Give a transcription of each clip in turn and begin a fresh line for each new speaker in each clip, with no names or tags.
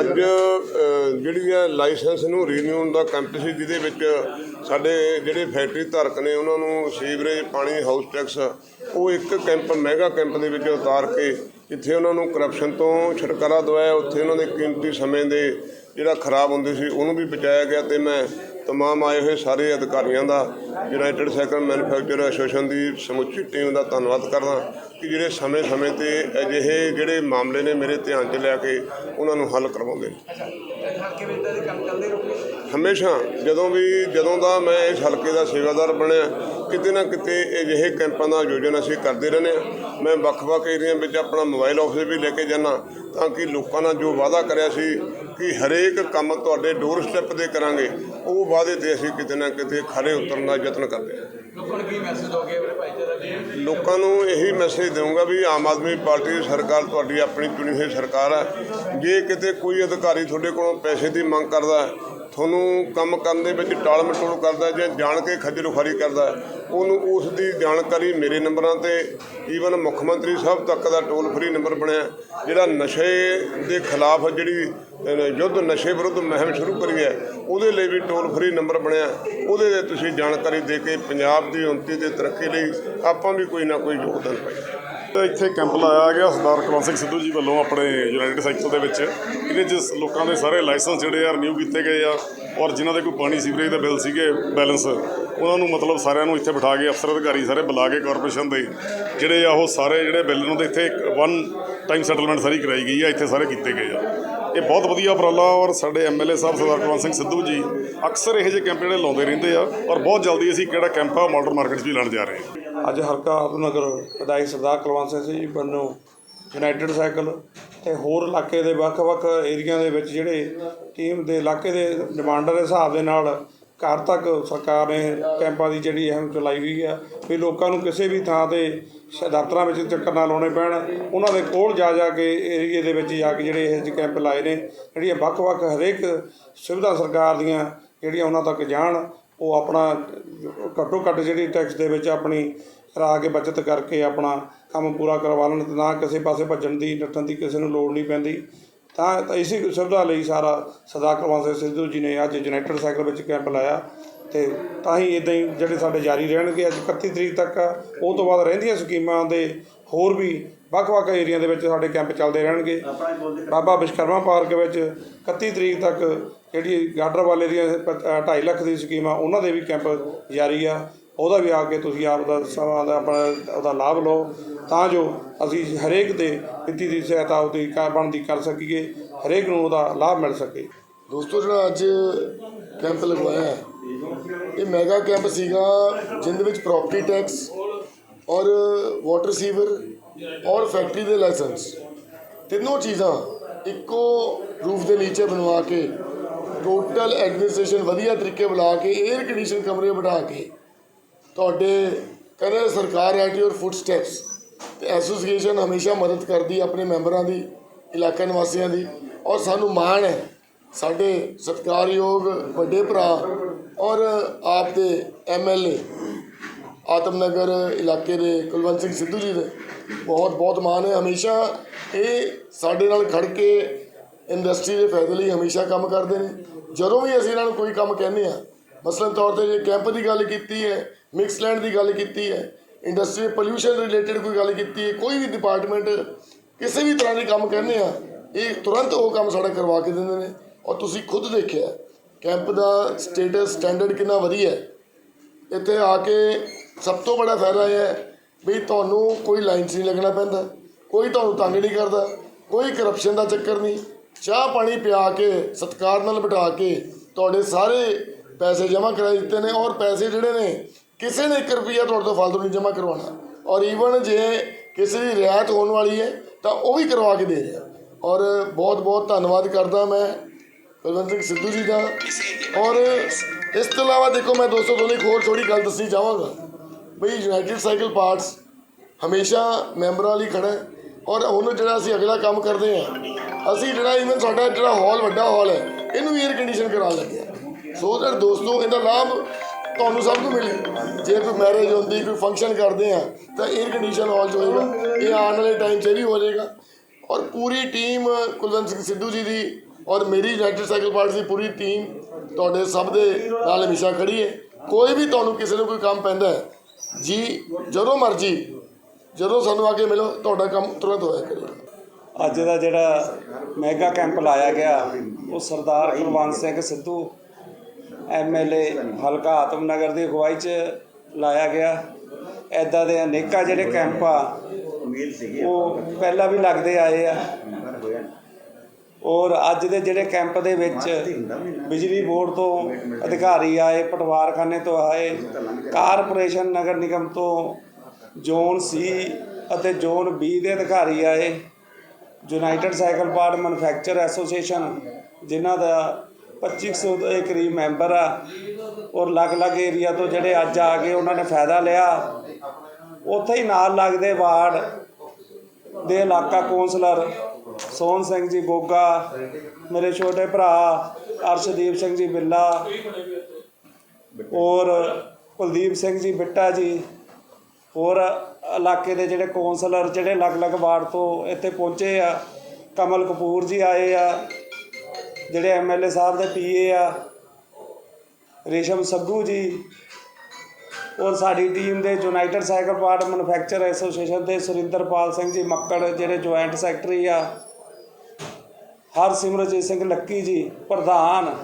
ਅੱਜ ਜਿਹੜੀ ਹੈ ਲਾਇਸੈਂਸ ਨੂੰ ਰੀਨਿਊਨ ਦਾ ਕੈਂਪ ਸੀ, ਜਿਹਦੇ ਵਿੱਚ ਸਾਡੇ ਜਿਹੜੇ ਫੈਕਟਰੀ ਧਾਰਕ ਨੇ, ਉਹਨਾਂ ਨੂੰ ਸੀਵਰੇਜ, ਪਾਣੀ ਹਾਊਸ ਟੈਕਸ ਉਹ ਇੱਕ ਕੈਂਪ ਮੈਗਾ ਕੈਂਪ ਦੇ ਵਿੱਚ ਉਤਾਰ ਕੇ ਜਿੱਥੇ ਉਹਨਾਂ ਨੂੰ ਕਰਪਸ਼ਨ ਤੋਂ ਛੁਟਕਾਰਾ ਦਵਾਇਆ, ਉੱਥੇ ਉਹਨਾਂ ਦੇ ਕੀਮਤੀ ਸਮੇਂ ਦੇ ਜਿਹੜਾ ਖਰਾਬ ਹੁੰਦੇ ਸੀ, ਉਹਨੂੰ ਵੀ ਬਚਾਇਆ ਗਿਆ ਤੇ ਮੈਂ ਤਮਾਮ ਆਏ ਹੋਏ ਸਾਰੇ ਅਧਿਕਾਰੀਆਂ ਦਾ ਯੂਨਾਈਟਿਡ ਸਾਈਕਲ ਮੈਨੂਫੈਕਚਰ ਐਸੋਸੀਏਸ਼ਨ ਦੀ ਸਮੁੱਚੀ ਟੀਮ ਦਾ ਧੰਨਵਾਦ ਕਰਦਾ ਕਿ ਜਿਹੜੇ ਸਮੇਂ-ਸਮੇਂ ਤੇ ਅਜਿਹੇ ਜਿਹੜੇ ਮਾਮਲੇ ਨੇ ਮੇਰੇ ਧਿਆਨ 'ਚ ਲਿਆ ਕੇ ਉਹਨਾਂ ਨੂੰ ਹੱਲ ਕਰਵਾਉਂਦੇ ਨੇ
ਹਲਕੇ ਵਿੱਚ ਦੇ ਕੰਮ ਚੱਲਦੇ ਰਹੋਗੇ?
ਹਮੇਸ਼ਾ, ਜਦੋਂ ਵੀ, ਜਦੋਂ ਦਾ ਮੈਂ ਇਸ ਹਲਕੇ ਦਾ ਸੇਵਾਦਾਰ ਬਣਿਆ, ਕਿਤੇ ਨਾ ਕਿਤੇ ਅਜਿਹੇ ਕੈਂਪਾਂ ਦਾ ਆਯੋਜਨ ਅਸੀਂ ਕਰਦੇ ਰਹਿੰਦੇ ਹਾਂ। ਮੈਂ ਵੱਖ-ਵੱਖ ਏਰੀਆ ਵਿੱਚ ਆਪਣਾ ਮੋਬਾਈਲ ਆਫਿਸ ਵੀ ਲੈ ਕੇ ਜਾਂਦਾ, ਤਾਂ ਕਿ ਲੋਕਾਂ ਨਾਲ ਜੋ ਵਾਅਦਾ ਕਰਿਆ ਸੀ ਕਿ ਹਰੇਕ ਕੰਮ ਤੁਹਾਡੇ ਡੋਰ ਸਟੈਪ 'ਤੇ ਕਰਾਂਗੇ, ਉਹ ਵਾਅਦੇ ਤੇ ਅਸੀਂ ਕਿਤੇ ਨਾ ਕਿਤੇ ਖਰੇ ਉਤਰਨ ਦਾ ਯਤਨ ਕਰਦੇ ਹਾਂ।
ਲੋਕਾਂ ਨੂੰ ਕੀ ਮੈਸੇਜ ਦੋਗੇ ਆਪਣੇ ਭਾਈਚਾਰੇ ਦੇ
ਲੋਕਾਂ ਨੂੰ ਇਹੀ ਮੈਸੇਜ ਦੇਵਾਂਗਾ ਵੀ ਆਮ ਆਦਮੀ ਪਾਰਟੀ ਦੀ ਸਰਕਾਰ ਤੁਹਾਡੀ ਆਪਣੀ ਚੁਣੀ ਹੋਈ ਸਰਕਾਰ ਹੈ। ਜੇ ਕਿਤੇ ਕੋਈ ਅਧਿਕਾਰੀ ਤੁਹਾਡੇ ਕੋਲੋਂ ਪੈਸੇ ਦੀ ਮੰਗ ਕਰਦਾ ਤੁਹਾਨੂੰ ਕੰਮ ਕਰਨ ਦੇ ਵਿੱਚ ਟਾਲ ਮਟੋਲ ਕਰਦਾ ਜਾਂ ਜਾਣ ਕੇ ਖੱਜਲ ਖੁਆਰੀ ਕਰਦਾ ਉਹਨੂੰ ਉਸ ਦੀ ਜਾਣਕਾਰੀ ਮੇਰੇ ਨੰਬਰਾਂ ਤੇ ਈਵਨ ਮੁੱਖ ਮੰਤਰੀ ਸਾਹਿਬ ਤੱਕ ਦਾ ਟੋਲ ਫ੍ਰੀ ਨੰਬਰ ਬਣਿਆ ਜਿਹੜਾ ਨਸ਼ੇ ਦੇ ਖਿਲਾਫ ਜਿਹੜੀ ਯੁੱਧ ਨਸ਼ੇ ਵਿਰੁੱਧ ਮੁਹਿੰਮ ਸ਼ੁਰੂ ਕਰੀ ਹੈ, ਉਹਦੇ ਲਈ ਵੀ ਟੋਲ ਫ੍ਰੀ ਨੰਬਰ ਬਣਿਆ ਉਹਦੇ ਤੇ ਤੁਸੀਂ ਜਾਣਕਾਰੀ ਦੇ ਕੇ ਪੰਜਾਬ ਦੀ ਉન્નਤੀ ਤੇ ਤਰੱਕੀ ਲਈ ਆਪਾਂ ਵੀ ਕੋਈ ਨਾ ਕੋਈ ਯੋਗਦਾਨ ਪਾਈਏ।
ਇੱਥੇ ਕੈਂਪ ਲਾਇਆ ਗਿਆ ਸਰਦਾਰ ਕੁਲਵੰਤ ਸਿੰਘ ਸਿੱਧੂ ਜੀ ਵੱਲੋਂ ਆਪਣੇ ਯੂਨਾਈਟਿਡ ਸਾਈਕਲ ਦੇ ਵਿੱਚ, ਇਹਦੇ 'ਚ ਲੋਕਾਂ ਦੇ ਸਾਰੇ ਲਾਇਸੈਂਸ ਜਿਹੜੇ ਆ ਰਿਨਿਊ ਕੀਤੇ ਗਏ ਆ, ਔਰ ਜਿਨ੍ਹਾਂ ਦੇ ਕੋਈ ਪਾਣੀ ਸੀਵਰੇਜ ਦਾ ਬਿੱਲ ਸੀਗੇ, ਬੈਲੈਂਸ ਉਹਨਾਂ ਨੂੰ ਮਤਲਬ ਸਾਰਿਆਂ ਨੂੰ ਇੱਥੇ ਬਿਠਾ ਕੇ ਅਫਸਰ ਅਧਿਕਾਰੀ ਸਾਰੇ ਬੁਲਾ ਕੇ ਕਾਰਪੋਰੇਸ਼ਨ ਦੇ ਜਿਹੜੇ ਆ ਉਹ ਸਾਰੇ ਜਿਹੜੇ ਬਿੱਲ ਨੂੰ ਤੇ ਇੱਥੇ ਵਨ ਟਾਈਮ ਸੈਟਲਮੈਂਟ ਸਾਰੀ ਕਰਾਈ ਗਈ ਆ, ਇੱਥੇ ਸਾਰੇ ਕੀਤੇ ਗਏ ਆ। ਇਹ ਬਹੁਤ ਵਧੀਆ ਉਪਰਾਲਾ ਔਰ ਸਾਡੇ ਐਮਐਲਏ ਸਾਹਿਬ ਸਰਦਾਰ ਕੁਲਵੰਤ ਸਿੰਘ ਸਿੱਧੂ ਜੀ ਅਕਸਰ ਇਹੋ ਜਿਹੇ ਕੈਂਪ ਜਿਹੜੇ ਲਾਉਂਦੇ ਰਹਿੰਦੇ ਆ ਔਰ ਬਹੁਤ ਜਲਦੀ ਅਸੀਂ ਕਿਹੜਾ ਕੈਂਪ ਆ ਮਾਡਲ ਮਾਰਕੀਟ 'ਚ ਵੀ ਲਾਉਣ ਜਾ ਰਹੇ ਹਾਂ।
ਅੱਜ ਹਲਕਾ ਆਤਮਨਗਰ ਵਿਧਾਇਕ ਸਰਦਾਰ ਕੁਲਵੰਤ ਸਿੰਘ ਜੀ ਵੱਲੋਂ ਯੂਨਾਈਟਿਡ ਸਾਈਕਲ ਤੇ ਹੋਰ ਇਲਾਕੇ ਦੇ ਵੱਖ-ਵੱਖ ਏਰੀਆ ਦੇ ਵਿੱਚ ਜਿਹੜੇ ਟੀਮ ਦੇ ਇਲਾਕੇ ਦੇ ਡਿਮਾਂਡਰ ਦੇ ਹਿਸਾਬ ਦੇ ਨਾਲ ਘਰ ਤੱਕ ਸਰਕਾਰ ਨੇ ਕੈਂਪਾਂ ਦੀ ਜਿਹੜੀ ਅਹਿਮ ਚਲਾਈ ਹੋਈ ਆ, ਵੀ ਲੋਕਾਂ ਨੂੰ ਕਿਸੇ ਵੀ ਥਾਂ ਤੇ ਦਫ਼ਤਰਾਂ ਵਿੱਚ ਚੱਕਰ ਨਾ ਲਾਉਣੇ ਪੈਣ। ਉਹਨਾਂ ਦੇ ਕੋਲ ਜਾ ਜਾ ਕੇ ਏਰੀਏ ਦੇ ਵਿੱਚ ਜਾ ਕੇ ਜਿਹੜੇ ਇਹ ਜਿਹੇ ਕੈਂਪ ਲਾਏ ਨੇ, ਜਿਹੜੀਆਂ ਵੱਖ-ਵੱਖ ਹਰੇਕ ਸੁਵਿਧਾ ਸਰਕਾਰ ਦੀਆਂ ਜਿਹੜੀਆਂ ਉਹਨਾਂ ਤੱਕ ਜਾਣ, ਉਹ ਆਪਣਾ ਘੱਟੋ ਘੱਟ ਜਿਹੜੀ ਟੈਕਸ ਦੇ ਵਿੱਚ ਆਪਣੀ ਕਰਾ ਕੇ ਬਚਤ ਕਰਕੇ ਆਪਣਾ ਕੰਮ ਪੂਰਾ ਕਰਵਾ ਲੈਣ। ਤੇ ਨਾ ਕਿਸੇ ਪਾਸੇ ਭੱਜਣ ਦੀ, ਨੱਠਣ ਦੀ ਕਿਸੇ ਨੂੰ ਲੋੜ ਨਹੀਂ ਪੈਂਦੀ। ਤਾਂ ਤਾਂ ਇਸੇ ਸੁਵਿਧਾ ਲਈ ਸਾਰਾ ਸਰਦਾਰ ਕੁਲਵੰਤ ਸਿੰਘ ਸਿੱਧੂ ਜੀ ਨੇ ਅੱਜ ਯੂਨਾਈਟਿਡ ਸਾਈਕਲ ਵਿੱਚ ਕੈਂਪ ਲਾਇਆ ਤੇ ਤਾਂ ਹੀ ਇਦਾਂ ਹੀ ਜਿਹੜੇ ਸਾਡੇ ਜਾਰੀ ਰਹਿਣਗੇ ਅੱਜ 31 ਤਰੀਕ ਤੱਕ। ਉਹ ਤੋਂ ਬਾਅਦ ਰਹਿੰਦੀਆਂ ਸਕੀਮਾਂ ਦੇ ਹੋਰ ਵੀ ਵੱਖ-ਵੱਖ ਏਰੀਆ ਦੇ ਵਿੱਚ ਸਾਡੇ ਕੈਂਪ ਚੱਲਦੇ ਰਹਿਣਗੇ ਬਾਬਾ ਵਿਸ਼ਕਰਮਾ ਪਾਰਕ ਵਿੱਚ 31 ਤਰੀਕ ਤੱਕ ਜਿਹੜੀ ਗਾਡਰ ਵਾਲੇ ਦੀਆਂ 2.5 ਲੱਖ ਦੀ ਸਕੀਮ ਆ ਉਹਨਾਂ ਦੇ ਵੀ ਕੈਂਪ ਜਾਰੀ ਆ ਉਹਦਾ ਵੀ ਆ ਕੇ ਤੁਸੀਂ ਆਪ ਦਾ ਸਮਾਂ ਦਾ ਆਪਣਾ ਉਹਦਾ ਲਾਭ ਲਓ। ਤਾਂ ਜੋ ਅਸੀਂ ਹਰੇਕ ਦੇ ਵਿੱਤੀ ਦੀ ਸਹਾਇਤਾ ਉਹਦੀ ਕ- ਬਣਦੀ ਕਰ ਸਕੀਏ, ਹਰੇਕ ਨੂੰ ਉਹਦਾ ਲਾਭ ਮਿਲ ਸਕੇ।
ਦੋਸਤੋ, ਜਿਹੜਾ ਅੱਜ ਕੈਂਪ ਲਗਵਾਇਆ, ਇਹ ਮੈਗਾ ਕੈਂਪ ਸੀਗਾ ਜਿਹਦੇ ਵਿੱਚ ਪ੍ਰਾਪਰਟੀ ਟੈਕਸ ਔਰ ਵਾਟਰ ਸੀਵਰ ਔਰ ਫੈਕਟਰੀ ਦੇ ਲਾਇਸੈਂਸ ਤਿੰਨੋਂ ਚੀਜ਼ਾਂ ਇੱਕੋ ਰੂਫ ਦੇ ਨੀਚੇ ਬਣਵਾ ਕੇ ਟੋਟਲ ਐਡਮਿਨਿਸਟ੍ਰੇਸ਼ਨ ਵਧੀਆ ਤਰੀਕੇ ਬੁਲਾ ਕੇ 에ਅਰ ਕੰਡੀਸ਼ਨ ਕਮਰੇ ਬਿਠਾ ਕੇ ਤੁਹਾਡੇ ਕਹਿੰਦੇ ਸਰਕਾਰ ਐਟ ਯੋਰ ਫੁੱਟ ਸਟੈਪਸ ਤੇ ਐਸੋਸੀਏਸ਼ਨ ਹਮੇਸ਼ਾ ਮਦਦ ਕਰਦੀ ਆਪਣੇ ਮੈਂਬਰਾਂ ਦੀ ਇਲਾਕਾ ਨਿਵਾਸੀਆਂ ਦੀ ਔਰ ਸਾਨੂੰ ਮਾਣ ਹੈ। ਸਾਡੇ ਸਤਿਕਾਰਯੋਗ ਵੱਡੇ ਭਰਾ ਔਰ ਆਪ ਦੇ ਐਮਐਲਏ ਆਤਮਨਗਰ ਇਲਾਕੇ ਦੇ ਕੁਲਵੰਤ ਸਿੰਘ ਸਿੱਧੂ ਜੀ ਦੇ ਬਹੁਤ ਬਹੁਤ ਮਾਣ ਹੈ। ਹਮੇਸ਼ਾ ਇਹ ਸਾਡੇ ਨਾਲ ਖੜ ਕੇ ਇੰਡਸਟਰੀ ਦੇ ਫਾਇਦੇ ਲਈ ਹਮੇਸ਼ਾ ਕੰਮ ਕਰਦੇ ਨੇ। ਜਦੋਂ ਵੀ ਅਸੀਂ ਇਹਨਾਂ ਨੂੰ ਕੋਈ ਕੰਮ ਕਹਿੰਦੇ ਆ ਮਸਲਨ ਤੌਰ ਤੇ ਜੇ ਕੈਂਪ ਦੀ ਗੱਲ ਕੀਤੀ ਹੈ ਮਿਕਸ ਲੈਂਡ ਦੀ ਗੱਲ ਕੀਤੀ ਹੈ ਇੰਡਸਟਰੀ ਪੋਲਿਊਸ਼ਨ ਰਿਲੇਟਡ ਕੋਈ ਗੱਲ ਕੀਤੀ ਹੈ, ਕੋਈ ਵੀ ਡਿਪਾਰਟਮੈਂਟ ਕਿਸੇ ਵੀ ਤਰ੍ਹਾਂ ਦੇ ਕੰਮ ਕਹਿੰਦੇ ਆ, ਇਹ ਤੁਰੰਤ ਉਹ ਕੰਮ ਸਾਡਾ ਕਰਵਾ ਕੇ ਦਿੰਦੇ ਨੇ। ਔਰ ਤੁਸੀਂ ਖੁਦ ਦੇਖਿਆ, ਕੈਂਪ ਦਾ ਸਟੇਟਸ ਸਟੈਂਡਰਡ ਕਿੰਨਾ ਵਧੀਆ ਹੈ। ਇੱਥੇ ਆ ਕੇ ਸਭ ਤੋਂ ਬੜਾ ਫਾਇਦਾ ਇਹ ਹੈ ਵੀ ਤੁਹਾਨੂੰ ਕੋਈ ਲਾਈਨ 'ਚ ਨਹੀਂ ਲੱਗਣਾ ਪੈਂਦਾ, ਕੋਈ ਤੁਹਾਨੂੰ ਤੰਗ ਨਹੀਂ ਕਰਦਾ, ਕੋਈ ਕਰਪਸ਼ਨ ਦਾ ਚੱਕਰ ਨਹੀਂ। ਚਾਹ ਪਾਣੀ ਪਿਆ ਕੇ, ਸਤਿਕਾਰ ਨਾਲ ਬਿਠਾ ਕੇ ਤੁਹਾਡੇ ਸਾਰੇ ਪੈਸੇ ਜਮ੍ਹਾਂ ਕਰਾ ਦਿੱਤੇ ਨੇ ਔਰ ਪੈਸੇ ਜਿਹੜੇ ਨੇ, ਕਿਸੇ ਨੇ 1 ਰੁਪਿਆ ਤੁਹਾਡੇ ਤੋਂ ਫਾਲਤੂ ਨਹੀਂ ਜਮ੍ਹਾਂ ਕਰਵਾਉਣਾ। ਔਰ ਈਵਨ ਜੇ ਕਿਸੇ ਦੀ ਰਿਆਇਤ ਹੋਣ ਵਾਲੀ ਹੈ, ਤਾਂ ਉਹ ਵੀ ਕਰਵਾ ਕੇ ਦੇ ਰਿਹਾ। ਔਰ ਬਹੁਤ ਬਹੁਤ ਧੰਨਵਾਦ ਕਰਦਾ ਮੈਂ ਕੁਲਵੰਤ ਸਿੰਘ ਸਿੱਧੂ ਜੀ ਦਾ। ਔਰ ਇਸ ਤੋਂ ਇਲਾਵਾ ਦੇਖੋ ਮੈਂ ਦੋਸਤੋ, ਤੁਹਾਨੂੰ ਇੱਕ ਹੋਰ ਥੋੜੀ ਗੱਲ ਦੱਸੀ ਚਾਹਾਂਗਾ। ਬਈ ਯੂਨਾਈਟਿਡ ਸਾਈਕਲ ਪਾਰਟਸ ਹਮੇਸ਼ਾ ਮੈਂਬਰਾਂ ਲਈ ਖੜਾ ਔਰ ਹੁਣ ਜਿਹੜਾ ਅਸੀਂ ਅਗਲਾ ਕੰਮ ਕਰਦੇ ਆ ਅਸੀਂ ਜਿਹੜਾ ਇਵਨ ਸਾਡਾ ਜਿਹੜਾ ਹਾਲ ਵੱਡਾ ਹਾਲ ਹੈ, ਇਹਨੂੰ ਵੀ 에ਅਰ ਕੰਡੀਸ਼ਨ ਕਰਾ ਲੱਗੇ ਸੋ ਦੈਟ ਦੋਸਤੋ, ਇਹਦਾ ਲਾਭ ਤੁਹਾਨੂੰ ਸਭ ਨੂੰ ਮਿਲੇ। ਜੇ ਕੋਈ ਮੈਰਿਜ ਹੁੰਦੀ, ਕੋਈ ਫੰਕਸ਼ਨ ਕਰਦੇ ਆ, ਤਾਂ 에ਅਰ ਕੰਡੀਸ਼ਨ ਹਾਲ 'ਚ ਹੋਏਗਾ ਇਹ ਆਉਣ ਵਾਲੇ ਟਾਈਮ 'ਚ ਇਹ ਵੀ ਹੋ ਜਾਏਗਾ। ਔਰ ਪੂਰੀ ਟੀਮ ਕੁਲਵੰਤ ਸਿੰਘ ਸਿੱਧੂ ਜੀ ਦੀ ਔਰ ਮੇਰੀ ਯੂਨਾਈਟਿਡ ਸਾਈਕਲ ਪਾਰਟੀ ਦੀ ਪੂਰੀ ਟੀਮ ਤੁਹਾਡੇ ਸਭ ਦੇ ਨਾਲ ਹਮੇਸ਼ਾ ਖੜੀ ਹੈ। ਕੋਈ ਵੀ ਤੁਹਾਨੂੰ ਕਿਸੇ ਨੂੰ ਕੋਈ ਕੰਮ ਪੈਂਦਾ ਹੈ, ਜੀ ਜਦੋਂ ਮਰਜ਼ੀ, ਜਦੋਂ ਸਾਨੂੰ ਆ ਕੇ ਮਿਲੋ, ਤੁਹਾਡਾ ਕੰਮ ਤੁਰੰਤ ਹੋਇਆ ਕਰੇਗਾ।
ਅੱਜ ਦਾ ਜਿਹੜਾ ਮੈਗਾ ਕੈਂਪ ਲਾਇਆ ਗਿਆ, ਉਹ ਸਰਦਾਰ ਕੁਲਵੰਤ ਸਿੰਘ ਸਿੱਧੂ ਐਮਐਲਏ ਹਲਕਾ ਆਤਮਨਗਰ ਦੀ ਅਗਵਾਈ 'ਚ ਲਾਇਆ ਗਿਆ। ਐਦਾਂ ਦੇ ਅਨੇਕਾਂ ਜਿਹੜੇ ਕੈਂਪ ਆ, ਉਹ ਪਹਿਲਾਂ ਵੀ ਲੱਗਦੇ ਆਏ ਆ। ਔਰ ਅੱਜ ਦੇ ਜਿਹੜੇ ਕੈਂਪ ਦੇ ਵਿੱਚ ਬਿਜਲੀ ਬੋਰਡ ਤੋਂ ਅਧਿਕਾਰੀ ਆਏ, ਪਟਵਾਰਖਾਨੇ ਤੋਂ ਆਏ, ਕਾਰਪੋਰੇਸ਼ਨ ਨਗਰ ਨਿਗਮ ਤੋਂ ਜ਼ੋਨ ਸੀ ਅਤੇ ਜ਼ੋਨ ਬੀ ਦੇ ਅਧਿਕਾਰੀ ਆਏ। United cycle part manufacture association, ਜਿਨ੍ਹਾਂ ਦਾ 2500 ਦੇ ਕਰੀਬ ਮੈਂਬਰ ਆ। ਔਰ ਅਲੱਗ-ਅਲੱਗ ਏਰੀਆ ਤੋਂ ਜਿਹੜੇ ਅੱਜ ਆ ਕੇ ਉਹਨਾਂ ਨੇ ਫਾਇਦਾ ਲਿਆ। ਉੱਥੇ ਹੀ ਨਾਲ ਲੱਗਦੇ ਵਾਰਡ ਦੇ ਇਲਾਕਾ ਕੌਂਸਲਰ ਸੋਹਣ ਸਿੰਘ ਜੀ ਗੋਗਾ, ਮੇਰੇ ਛੋਟੇ ਭਰਾ ਅਰਸ਼ਦੀਪ ਸਿੰਘ ਜੀ ਬਿੱਲਾ, ਔਰ ਕੁਲਦੀਪ ਸਿੰਘ ਜੀ ਬਿੱਟਾ ਜੀ ਹੋਰ ਇਲਾਕੇ ਦੇ ਜਿਹੜੇ ਕੌਂਸਲਰ, ਜਿਹੜੇ ਅਲੱਗ-ਅਲੱਗ ਵਾਰਡ ਤੋਂ ਇੱਥੇ ਪਹੁੰਚੇ ਆ। ਕਮਲ ਕਪੂਰ ਜੀ ਆਏ ਆ। ਜਿਹੜੇ ਐਮਐਲਏ ਸਾਹਿਬ ਦੇ ਪੀਏ ਆ, ਰੇਸ਼ਮ ਸੱਗੂ ਜੀ, ਔਰ ਸਾਡੀ ਟੀਮ ਦੇ united cycle part manufacture association ਦੇ ਸੁਰਿੰਦਰਪਾਲ ਸਿੰਘ ਜੀ ਮੱਕੜ, ਜਿਹੜੇ ਜੁਆਇੰਟ ਸੈਕਟਰੀ ਆ, ਹਰਸਿਮਰਜੀਤ ਸਿੰਘ ਲੱਕੀ ਜੀ, ਪ੍ਰਧਾਨ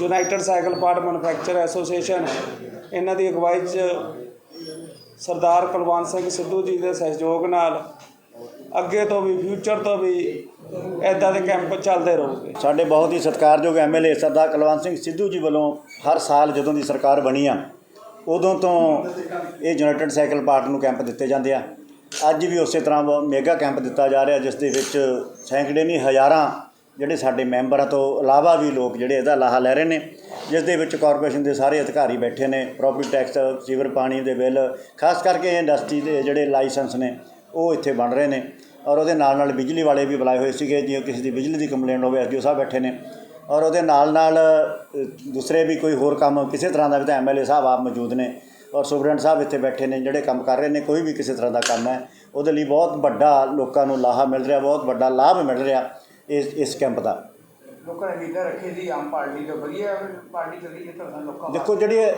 united cycle part manufacture association, ਇਹਨਾਂ ਦੀ ਅਗਵਾਈ 'ਚ ਸਰਦਾਰ ਕੁਲਵੰਤ ਸਿੰਘ ਸਿੱਧੂ ਜੀ ਦੇ ਸਹਿਯੋਗ ਨਾਲ ਅੱਗੇ ਤੋਂ ਵੀ ਫਿਊਚਰ ਤੋਂ ਵੀ ਇਦਾਂ ਦੇ ਕੈਂਪ ਚੱਲਦੇ ਰਹੂਗੇ।
ਸਾਡੇ ਬਹੁਤ ਹੀ ਸਤਿਕਾਰਯੋਗ ਐਮਐਲਏ ਸਰਦਾਰ ਕੁਲਵੰਤ ਸਿੰਘ ਸਿੱਧੂ ਜੀ ਵੱਲੋਂ ਹਰ ਸਾਲ ਜਦੋਂ ਦੀ ਸਰਕਾਰ ਬਣੀ ਆ, ਉਦੋਂ ਤੋਂ ਇਹ ਯੂਨਾਈਟਿਡ ਸਾਈਕਲ ਪਾਰਟ ਨੂੰ ਕੈਂਪ ਦਿੱਤੇ ਜਾਂਦੇ ਆ। ਅੱਜ ਵੀ ਉਸੇ ਤਰ੍ਹਾਂ ਵਾ- ਮੇਗਾ ਕੈਂਪ ਦਿੱਤਾ ਜਾ ਰਿਹਾ, ਜਿਸ ਦੇ ਵਿੱਚ ਸੈਂਕੜੇ ਨਹੀਂ ਹਜ਼ਾਰਾਂ ਜਿਹੜੇ ਸਾਡੇ ਮੈਂਬਰਾਂ ਤੋਂ ਇਲਾਵਾ ਵੀ ਲੋਕ ਜਿਹੜੇ ਇਹਦਾ ਲਾਹਾ ਲੈ ਰਹੇ ਨੇ, ਜਿਸ ਦੇ ਵਿੱਚ ਕਾਰਪੋਰੇਸ਼ਨ ਦੇ ਸਾਰੇ ਅਧਿਕਾਰੀ ਬੈਠੇ ਨੇ ਪ੍ਰੋਪਰਟੀ ਟੈਕਸ ਸੀਵਰ ਪਾਣੀ ਦੇ ਬਿੱਲ, ਖਾਸ ਕਰਕੇ ਇੰਡਸਟਰੀ ਦੇ ਜਿਹੜੇ ਲਾਇਸੈਂਸ ਨੇ ਉਹ ਇੱਥੇ ਬਣ ਰਹੇ ਨੇ ਔਰ ਉਹਦੇ ਨਾਲ ਨਾਲ ਬਿਜਲੀ ਵਾਲੇ ਵੀ ਬੁਲਾਏ ਹੋਏ ਸੀਗੇ ਜੇ ਕਿਸੇ ਦੀ ਬਿਜਲੀ ਦੀ ਕੰਪਲੇਂਟ ਹੋਵੇ ਐਸਡੀਓ ਸਾਹਿਬ ਬੈਠੇ ਨੇ। ਔਰ ਉਹਦੇ ਨਾਲ ਨਾਲ ਦੂਸਰੇ ਵੀ ਕੋਈ ਹੋਰ ਕੰਮ ਕਿਸੇ ਤਰ੍ਹਾਂ ਦਾ ਵੀ ਤਾਂ ਐਮਐਲਏ ਸਾਹਿਬ ਆਪ ਮੌਜੂਦ ਨੇ ਔਰ ਸੁਪਰਡੈਂਟ ਸਾਹਿਬ ਇੱਥੇ ਬੈਠੇ ਨੇ ਜਿਹੜੇ ਕੰਮ ਕਰ ਰਹੇ ਨੇ ਕੋਈ ਵੀ ਕਿਸੇ ਤਰ੍ਹਾਂ ਦਾ ਕੰਮ ਹੈ ਉਹਦੇ ਲਈ ਬਹੁਤ ਵੱਡਾ ਲੋਕਾਂ ਨੂੰ ਲਾਹਾ ਮਿਲ ਰਿਹਾ ਬਹੁਤ ਵੱਡਾ ਲਾਭ ਮਿਲ ਰਿਹਾ ਇਸ ਇਸ ਕੈਂਪ ਦਾ।
ਲੋਕਾਂ ਨੇ ਉਮੀਦਾਂ ਰੱਖੀ ਸੀ ਆਮ ਪਾਰਟੀ ਤੋਂ ਵਧੀਆ ਪਾਰਟੀ ਚੱਲੀ ਜਿੱਥੇ ਲੋਕਾਂ
ਦੇਖੋ ਜਿਹੜੇ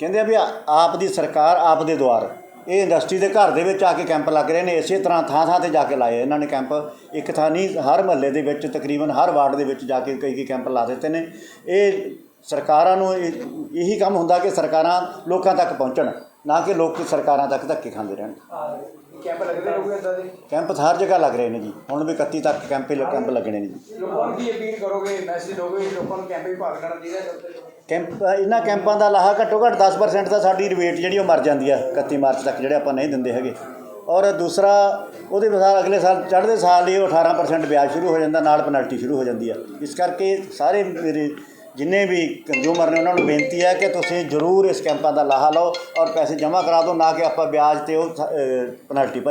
ਕਹਿੰਦੇ ਆ ਵੀ ਆਪ ਦੀ ਸਰਕਾਰ ਆਪ ਦੇ ਦੁਆਰ। ਇਹ ਇੰਡਸਟਰੀ ਦੇ ਘਰ ਦੇ ਵਿੱਚ ਆ ਕੇ ਕੈਂਪ ਲੱਗ ਰਹੇ ਨੇ, ਇਸੇ ਤਰ੍ਹਾਂ ਥਾਂ ਥਾਂ ਤੇ ਜਾ ਕੇ ਲਾਏ ਇਹਨਾਂ ਨੇ ਕੈਂਪ। ਇੱਕ ਥਾਂ ਨਹੀਂ, ਹਰ ਮਹੱਲੇ ਦੇ ਵਿੱਚ, ਤਕਰੀਬਨ ਹਰ ਵਾਰਡ ਦੇ ਵਿੱਚ ਜਾ ਕੇ ਕਈ ਕਈ ਕੈਂਪ ਲਾ ਦਿੱਤੇ ਨੇ। ਇਹ ਸਰਕਾਰਾਂ ਨੂੰ ਇਹ- ਇਹੀ ਕੰਮ ਹੁੰਦਾ ਕਿ ਸਰਕਾਰਾਂ ਲੋਕਾਂ ਤੱਕ ਪਹੁੰਚਣ, ਨਾ ਕਿ ਲੋਕ ਸਰਕਾਰਾਂ ਤੱਕ ਧੱਕੇ ਖਾਂਦੇ ਰਹਿਣ।
ਕੈਂਪ ਲੱਗਦੇ ਰਹੂਗੇ ਇਦਾਂ ਦੇ?
ਕੈਂਪ ਹਰ ਜਗ੍ਹਾ ਲੱਗ ਰਹੇ ਨੇ ਜੀ। ਹੁਣ ਵੀ 31 ਤੱਕ ਕੈਂਪ ਹੀ ਕੈਂਪ ਲੱਗਣੇ ਨੇ ਜੀ।
ਲੋਕਾਂ ਨੂੰ ਕੀ ਅਪੀਲ ਕਰੋਗੇ? ਮੈਸੇਜ ਦੋਗੇ ਵੀ ਲੋਕਾਂ ਨੂੰ ਕੈਂਪ ਵਿੱਚ ਭਾਗ ਲੈਣਾ ਚਾਹੀਦਾ ਹੈ ਉੱਥੇ?
ਕੈਂਪ ਇਹਨਾਂ ਕੈਂਪਾਂ ਦਾ ਲਾਹਾ ਘੱਟੋ ਘੱਟ 10% ਦਾ ਸਾਡੀ ਰਿਬੇਟ ਜਿਹੜੀ ਉਹ ਮਰ ਜਾਂਦੀ ਆ 31 ਮਾਰਚ ਤੱਕ ਜਿਹੜੇ ਆਪਾਂ ਨਹੀਂ ਦਿੰਦੇ ਹੈਗੇ। ਔਰ ਦੂਸਰਾ ਉਹਦੇ ਵਿਸਾਰ ਅਗਲੇ ਸਾਲ ਚੜ੍ਹਦੇ ਸਾਲ ਹੀ ਉਹ 18% ਵਿਆਜ ਸ਼ੁਰੂ ਹੋ ਜਾਂਦਾ ਨਾਲ ਪੈਨਲਟੀ ਸ਼ੁਰੂ ਹੋ ਜਾਂਦੀ ਆ। ਇਸ ਕਰਕੇ ਸਾਰੇ ਮੇਰੇ ਜਿੰਨੇ ਵੀ ਕੰਜ਼ੂਮਰ ਨੇ ਉਹਨਾਂ ਨੂੰ ਬੇਨਤੀ ਹੈ ਕਿ ਤੁਸੀਂ ਜ਼ਰੂਰ ਇਸ ਕੈਂਪਾਂ ਦਾ ਲਾਹਾ ਲਓ ਔਰ ਪੈਸੇ ਜਮ੍ਹਾਂ ਕਰਾ ਦਿਓ, ਨਾ ਕਿ ਆਪਾਂ ਵਿਆਜ ਤੇ ਉਹ ਪੈਨਲਟੀ